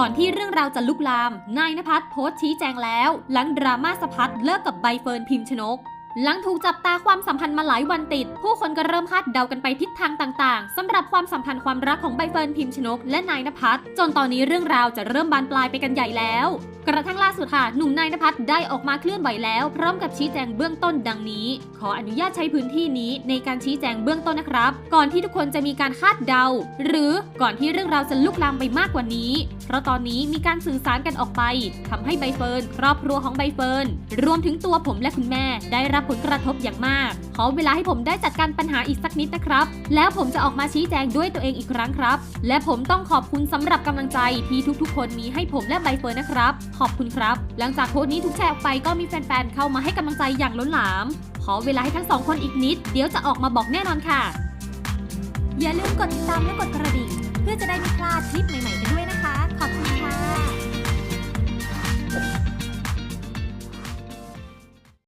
ก่อนที่เรื่องราวจะลุกลาม นายนภัสโพสต์ชี้แจงแล้ว หลังดราม่าสะพัดเลิกกับใบเฟิร์นพิมชนก หลังถูกจับตาความสัมพันธ์มาหลายวันติด ผู้คนก็เริ่มคาดเดากันไปทิศทางต่างๆสำหรับความสัมพันธ์ความรักของใบเฟิร์นพิมชนก และนายนภัสจนตอนนี้เรื่องราวจะเริ่มบานปลายไปกันใหญ่แล้ว กระทั่งล่าสุดค่ะหนุ่มนายนภัสได้ออกมาเคลื่อนไหวแล้ว พร้อมกับชี้แจงเบื้องต้นดังนี้ ขออนุญาตใช้พื้นที่นี้ในการชี้แจงเบื้องต้นนะครับ ก่อนที่ทุกคนจะมีการคาดเดา หรือก่อนที่เรื่องราวจะลุกลามไปมากกว่านี้ เพราะตอนนี้มีการสื่อสารกันออกไปทำให้ใบเฟิร์นครอบครัวของใบเฟิร์นรวมถึงตัวผมและคุณแม่ได้รับผลกระทบอย่างมาก ขอเวลาให้ผมได้จัดการปัญหาอีกสักนิดนะครับ แล้วผมจะออกมาชี้แจงด้วยตัวเองอีกครั้งครับ และผมต้องขอบคุณสำหรับกำลังใจที่ทุกๆ คนมีให้ผมและใบเฟิร์นนะครับ ขอบคุณครับ หลังจากโพสต์นี้ถูกแชร์ออกไปก็มีแฟนๆเข้ามาให้กำลังใจอย่างล้นหลาม ขอเวลาให้ทั้งสองคนอีกนิด เดี๋ยวจะออกมาบอกแน่นอนค่ะ อย่าลืมกดติดตามและกดกระดิ่งเพื่อจะได้ไม่พลาดคลิปใหม่ๆกัน